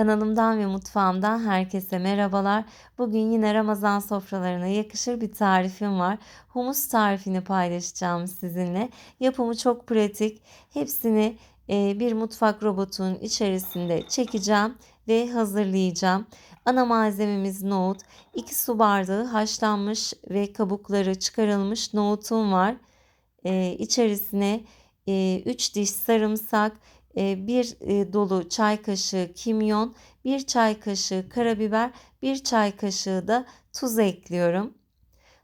Kanalımdan ve mutfağımdan herkese merhabalar. Bugün yine Ramazan sofralarına yakışır bir tarifim var. Humus tarifini paylaşacağım sizinle. Yapımı çok pratik. Hepsini e, bir mutfak robotunun içerisinde çekeceğim ve hazırlayacağım. Ana malzememiz nohut. 2 su bardağı haşlanmış ve kabukları çıkarılmış nohutum var. E, içerisine 3 diş sarımsak, 1 dolu çay kaşığı kimyon, 1 çay kaşığı karabiber, 1 çay kaşığı da tuz ekliyorum.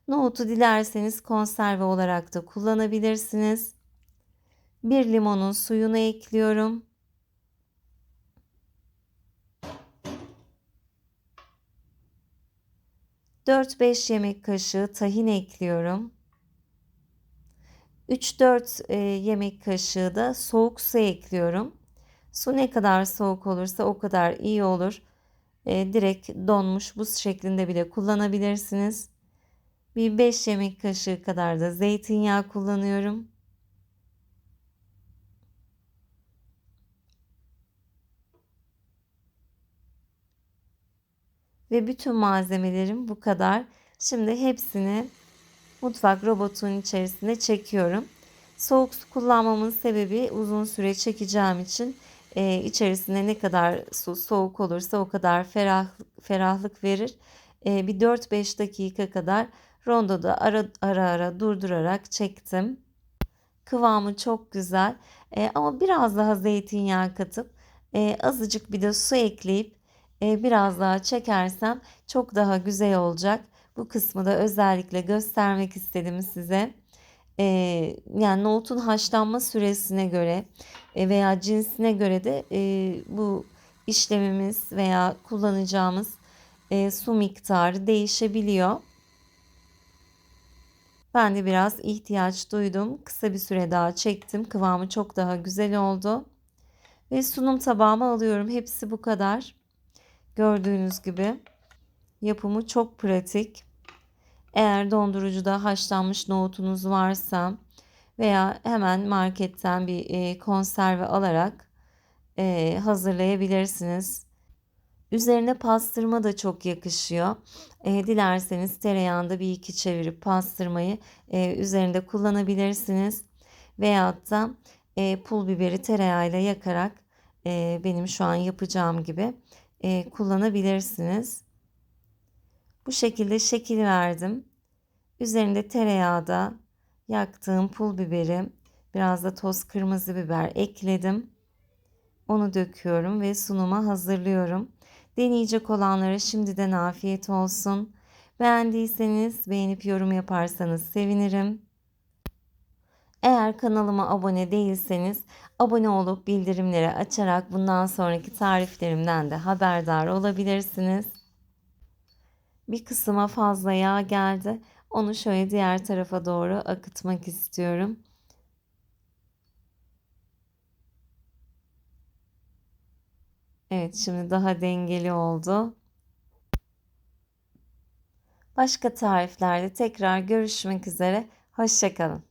Nohutu dilerseniz konserve olarak da kullanabilirsiniz. 1 limonun suyunu ekliyorum. Dört beş yemek kaşığı tahin ekliyorum. 3-4 e, yemek kaşığı da soğuk su ekliyorum. Su ne kadar soğuk olursa o kadar iyi olur. E, direkt donmuş buz şeklinde bile kullanabilirsiniz. Bir 5 yemek kaşığı kadar da zeytinyağı kullanıyorum. Ve bütün malzemelerim bu kadar. Şimdi hepsini mutfak robotunun içerisine çekiyorum. Soğuk su kullanmamın sebebi uzun süre çekeceğim için e, içerisine ne kadar su soğuk olursa o kadar ferah, ferahlık verir. E, bir 4-5 dakika kadar rondoda ara ara, ara durdurarak çektim. Kıvamı çok güzel e, ama biraz daha zeytinyağı katıp e, azıcık bir de su ekleyip e, biraz daha çekersem çok daha güzel olacak. Bu kısmı da özellikle göstermek istedim size. Ee, yani nohutun haşlanma süresine göre e, veya cinsine göre de e, bu işlemimiz veya kullanacağımız e, su miktarı değişebiliyor. Ben de biraz ihtiyaç duydum. Kısa bir süre daha çektim. Kıvamı çok daha güzel oldu. Ve sunum tabağıma alıyorum. Hepsi bu kadar. Gördüğünüz gibi yapımı çok pratik. Eğer dondurucuda haşlanmış nohutunuz varsa veya hemen marketten bir e, konserve alarak e, hazırlayabilirsiniz. Üzerine pastırma da çok yakışıyor. E, dilerseniz tereyağında bir iki çevirip pastırmayı üzerinde kullanabilirsiniz. Veyahut da pul biberi tereyağıyla yakarak benim şu an yapacağım gibi kullanabilirsiniz. Bu şekilde şekil verdim. Üzerinde tereyağı da yaktığım pul biberi, biraz da toz kırmızı biber ekledim. Onu döküyorum ve sunuma hazırlıyorum. Deneyecek olanlara şimdiden afiyet olsun. Beğendiyseniz beğenip yorum yaparsanız sevinirim. Eğer kanalıma abone değilseniz abone olup bildirimleri açarak bundan sonraki tariflerimden de haberdar olabilirsiniz. Bir kısma fazla yağ geldi. Onu şöyle diğer tarafa doğru akıtmak istiyorum. Evet şimdi daha dengeli oldu. Başka tariflerde tekrar görüşmek üzere. Hoşçakalın.